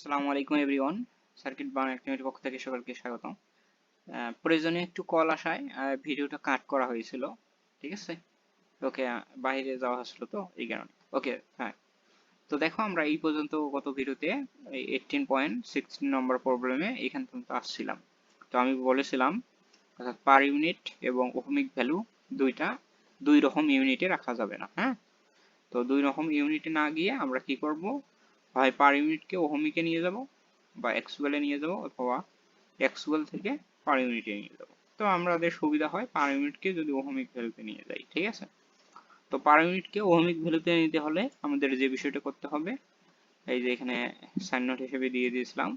আসসালামু আলাইকুম everyone. Circuit বান অ্যাক্টিভিটির পক্ষ থেকে সকলকে স্বাগত প্রয়োজনে একটু কল আসায় ভিডিওটা কাট করা হয়েছিল, ঠিক আছে? ওকে বাইরে যাওয়া হচ্ছিল তো, এই কারণে। ওকে হ্যাঁ। তো দেখো, আমরা এই পর্যন্ত গত ভিডিওতে এইটিন পয়েন্ট সিক্সটিন নম্বর প্রবলেমে এখান পর্যন্ত আসছিলাম। তো আমি বলেছিলাম, অর্থাৎ পার ইউনিট এবং ওহমিক ভ্যালু দুইটা দুই রকম ইউনিটে রাখা যাবে না হ্যাঁ? তো দুই রকম ইউনিটে না গিয়ে আমরা কি করব? হয় পার ইউনিটকে ওহমিকে নিয়ে যাব বা এক্সুয়ালে নিয়ে যাব, অথবা এক্সুয়াল থেকে পার ইউনিটে নিয়ে যাব। তো আমাদের সুবিধা হয় পার ইউনিটকে যদি ওহমিক ভ্যালুতে নিয়ে যাই, ঠিক আছে? তো পার ইউনিটকে ওহমিক ভ্যালুতে নিতে হলে আমাদের যে বিষয়টা করতে হবে, এই যে এখানে সাইন নোট হিসেবে দিয়ে দিয়েছিলাম,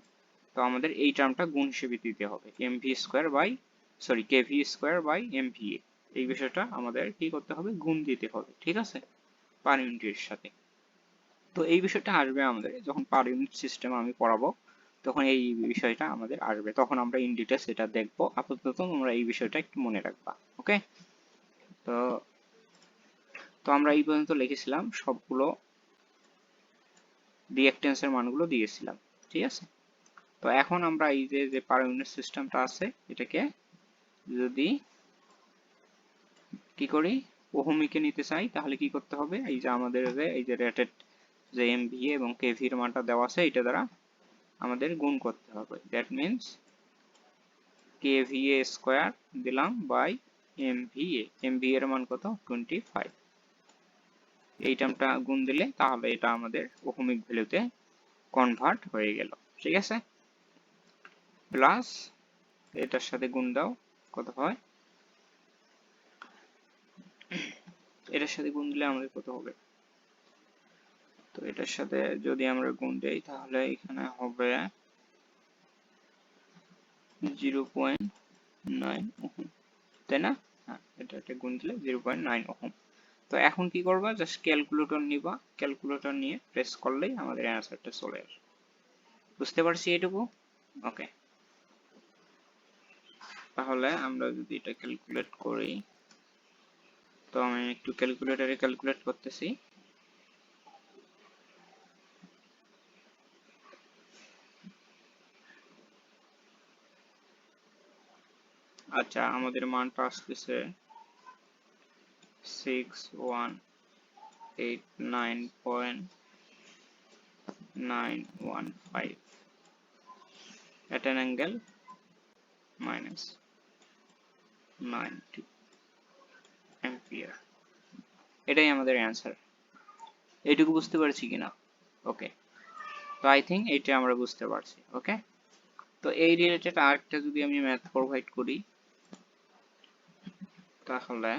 তো আমাদের এই টার্মটা গুণ হিসেবে দিতে হবে M V square by sorry K V square by M V A এই বিষয়টা আমাদের কি করতে হবে? গুণ দিতে হবে, ঠিক আছে? পার ইউনিটের সাথে। তো এই বিষয়টা আসবে আমাদের, যখন পার ইউনিট সিস্টেম আমি পড়াবো, তখন এই বিষয়টা আমাদের আসবে। তখন আমরা ইন ডিটেলস এটা দেখব। আপাতত তোমরা এই বিষয়টা একটু মনে রাখবা ওকে তো তো আমরা এই পর্যন্ত লিখেছিলাম, সবগুলো রিঅ্যাকটেন্সের মানগুলো দিয়েছিলাম, ঠিক আছে? তো এখন আমরা এই যে যে পার ইউনিট সিস্টেমটা আছে, এটাকে যদি কি করি, ওহমিকে নিতে চাই, তাহলে কি করতে হবে? এই যে আমাদের যে, এই যে রেটেড যে এমভিএ এবং কেভি এর মানটা দেওয়া আছে, এটা দ্বারা আমাদের গুণ করতে হবে। দ্যাট মিন্স কেভিএ স্কোয়ার দিলাম বাই এমভিএ এমভিএ এর মান কত? টোয়েন্টি ফাইভ এই টার্মটা গুণ দিলে তাহলে এটা আমাদের ওহমিক ভ্যালুতে কনভার্ট হয়ে গেল। ঠিক আছে? প্লাস এটার সাথে গুণ দাও, কত হয়? এটার সাথে গুণ দিলে আমাদের কত হবে? তো এটার সাথে যদি আমরা গুণ দেই তাহলে এখানে হবে জিরো পয়েন্ট নাইন ওহম, তাই না? হ্যাঁ এটা একটা গুণ দিলে জিরো পয়েন্ট নাইন ওহম। তো এখন কি করবা? জাস্ট ক্যালকুলেটর নিবা, ক্যালকুলেটর নিয়ে প্রেস করলেই আমাদের অ্যান্সারটা চলে আসবে। বুঝতে পারছি এটুকু? ওকে। তাহলে আমরা যদি এটা ক্যালকুলেট করি, তো আমি একটু ক্যালকুলেটরে ক্যালকুলেট করতেছি। আচ্ছা আমাদের মানটা আসতেছে six one eight nine point nine one five at an angle minus 90 ampere. এটাই আমাদের অ্যান্সার এইটুকু বুঝতে পারছি কিনা? ওকে তো আই থিঙ্ক এইটা আমরা বুঝতে পারছি ওকে তো এই রিলেটেড আরেকটা যদি আমি ম্যাথ প্রোভাইড করি তাহলে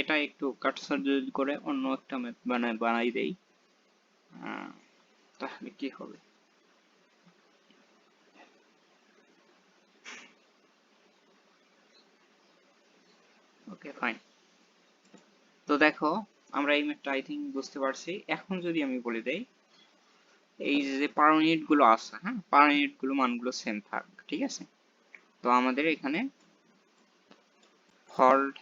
এটা একটু কাটসার যদি করে, অন্য একটা ম্যাথ বানায়, বানাই দেই তাহলে কি হবে? ওকে ফাইন তো দেখো, আমরা এই ম্যাথটা আই থিঙ্ক বুঝতে পারছি। এখন যদি আমি বলে দেই, এই যে পারগুলো আছে হ্যাঁ পার ইউনিটগুলো মানগুলো সেম থাক, ঠিক আছে? তো আমাদের এখানে ফল্ট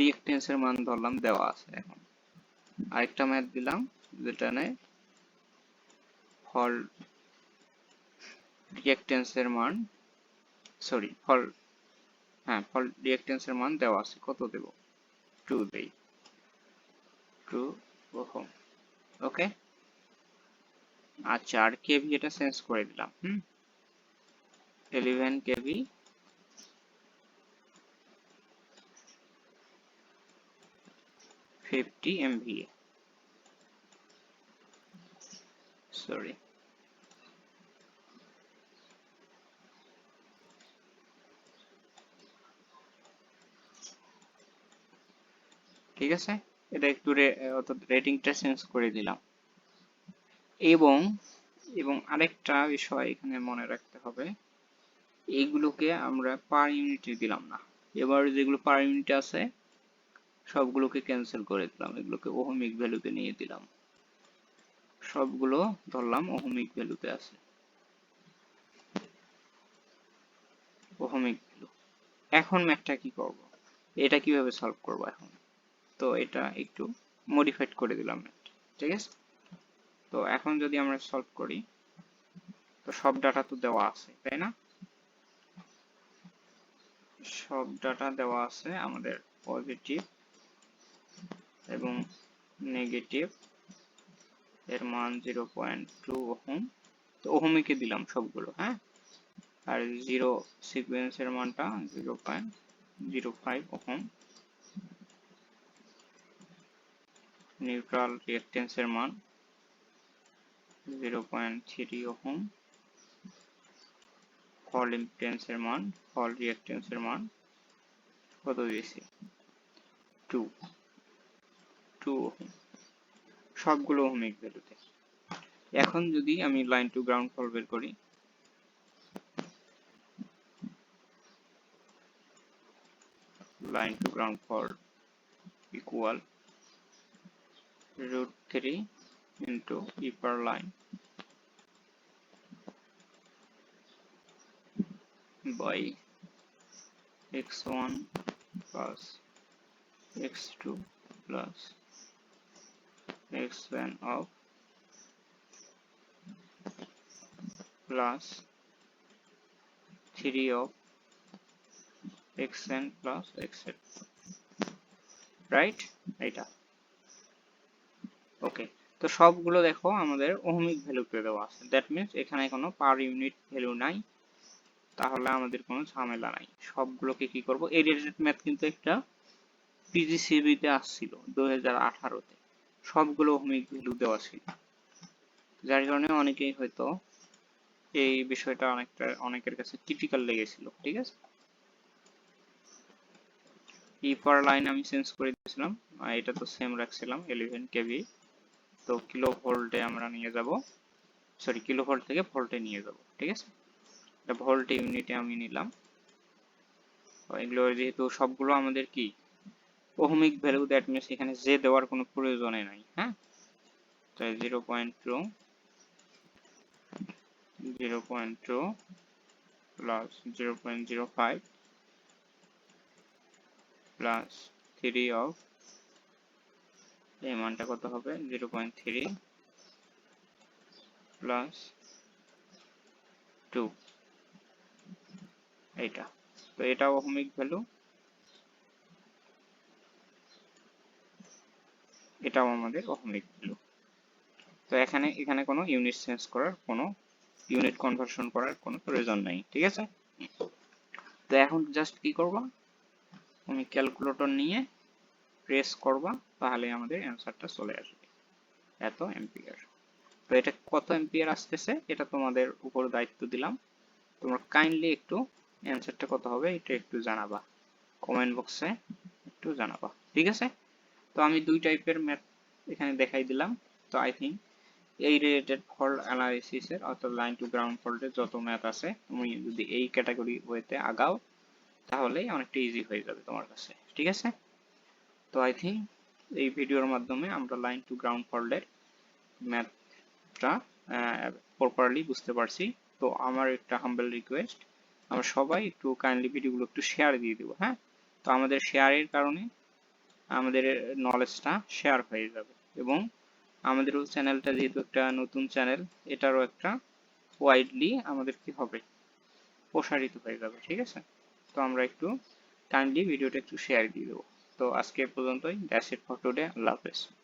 রিঅ্যাকটেন্স এর মান ধরলাম, দেওয়া আছে এখন। আরেকটা ম্যাথ দিলাম, যেটা নেয় ফল্ট রিঅ্যাকটেন্স এর মান সরি ফল্ট হ্যাঁ ফল্ট রিঅ্যাকটেন্স এর মান দেওয়া আছে। কত দেব? 2 দেই। 2 ওহম ওকে আচ্ছা আর কেভি এটা চেঞ্জ করে দিলাম, হুম? 11 কেভি ফিফটি এমভিএ সরি ঠিক আছে? এটা একটু অর্থাৎ রেটিংটা চেঞ্জ করে দিলাম। এবং এবং আরেকটা বিষয় এখানে মনে রাখতে হবে। এইগুলোকে আমরা পার ইউনিটে দিলাম না। এবার যেগুলো পার ইউনিটে আছে সবগুলোকে ক্যান্সেল করে দিলাম। এগুলোকে ওহমিক ভ্যালুতে নিয়ে দিলাম। সবগুলো ধরলাম ওহমিক ভ্যালুতে আছে। ওহমিক ভ্যালু এখন ম্যাথটা কি করব? এটা কীভাবে সলভ করব এখন? তো এটা একটু মডিফাইড করে দিলাম ঠিক আছে? তো এখন যদি আমরা সলভ করি, তো সব ডাটা তো দেওয়া আছে, তাই না? সব ডাটা দেওয়া আছে আমাদের পজিটিভ এবং নেগেটিভ এর মান জিরো পয়েন্ট টু ওহম। তো ওহমিকে দিলাম সবগুলো হ্যাঁ? আর জিরো সিকোয়েন্সের মানটা zero point zero five ohm. Neutral রিঅ্যাকটেন্সের মান zero point three ohm. Fault ইম্পিডেন্সের মান ফল রিঅ্যাকটেন্সের মান কত দিয়েছি? টু টু সবগুলো ওহমিক ভ্যালুতে এখন যদি আমি লাইন টু গ্রাউন্ড ফল বের করি line to ground fault equal root 3 into e per line by x1 plus x2 plus xn of plus 3 of xn plus xn. Right এটা ওকে তো সবগুলো দেখো আমাদের ওহমিক ভ্যালুতে দেওয়া আছে। দ্যাট মিন্স এখানে কোনো পার ইউনিট ভ্যালু নাই। তাহলে আমাদের কোনো ঝামেলা নাই। সবগুলোকে কি করব? এই রিলেটেড ম্যাথ কিন্তু একটা পিজিসিবি তে আসছিল 2018 তে সবগুলো ওহমিক ভ্যালু দেওয়া ছিল। যার কারণে অনেকেই হয়তো এই বিষয়টা অনেকটা, অনেকের কাছে ক্রিটিক্যাল লেগেছিল, ঠিক আছে? ই পার লাইন আমি চেঞ্জ করে দিয়েছিলাম। আর এটা তো সেম রাখছিলাম 11 কেভি তো কিলো ভোল্টে আমরা নিয়ে যাব। সরি কিলো ভোল্ট থেকে ভোল্টে নিয়ে যাব, ঠিক আছে? এটা ভোল্ট ইউনিটে আমি নিলাম। এগুলো যেহেতু সবগুলো আমাদের কি? ওহমিক ভ্যালু দ্যাট মিনস এখানে যে দেওয়ার কোনো প্রয়োজনে নাই হ্যাঁ? তাই zero point two zero point two plus zero point zero five plus three of এই মানটা কত হবে? Zero point three plus two এইটা। তো এটা ওহমিক ভ্যালু এটাও আমাদের ওহমিক ভ্যালু। তো এখানে এখানে কোনো ইউনিট চেঞ্জ করার কোনো ইউনিট কনভার্সন করার কোনো প্রয়োজন নাই, ঠিক আছে? তো এখন জাস্ট কি করবা? তুমি ক্যালকুলেটর নিয়ে প্রেস করবা, তাহলে আমাদের অ্যান্সারটা চলে আসবে। এত এম্পিয়ার তো এটা কত এম্পিয়ার আসতেছে? এটা তোমাদের উপর দায়িত্ব দিলাম। তোমরা কাইন্ডলি একটু অ্যান্সারটা কত হবে, এটা একটু জানাবা। কমেন্ট বক্সে একটু জানাবা, ঠিক আছে? তো আমি দুই টাইপের ম্যাথ এখানে দেখাই দিলাম। তো আই থিঙ্ক এই রিলেটেড ফল্ট অ্যানালাইসিসের অর্থাৎ লাইন টু গ্রাউন্ড ফল্টের যত ম্যাথ আছে, তুমি যদি এই ক্যাটাগরি ওয়েতে আগাও, তাহলেই অনেকটা ইজি হয়ে যাবে তোমার কাছে। ঠিক আছে? তো আই থিঙ্ক এই ভিডিওর মাধ্যমে আমরা লাইন টু গ্রাউন্ড ফল্টের ম্যাথটা প্রপারলি বুঝতে পারছি। তো আমার একটা হাম্বল রিকোয়েস্ট আমরা সবাই একটু কাইন্ডলি ভিডিওগুলো একটু শেয়ার দিয়ে দেবো হ্যাঁ? তো আমাদের শেয়ারের কারণে আমাদের নলেজটা শেয়ার হয়ে যাবে। এবং আমাদেরও চ্যানেলটা যেহেতু একটা নতুন চ্যানেল এটারও একটা ওয়াইডলি আমাদের কি হবে? প্রসারিত হয়ে যাবে, ঠিক আছে? তো আমরা একটু কাইন্ডলি ভিডিওটা একটু শেয়ার দিয়ে দেবো। তো আজকে পর্যন্তই। দ্যাটস ইট ফর টুডে আল্লাহ হাফেজ।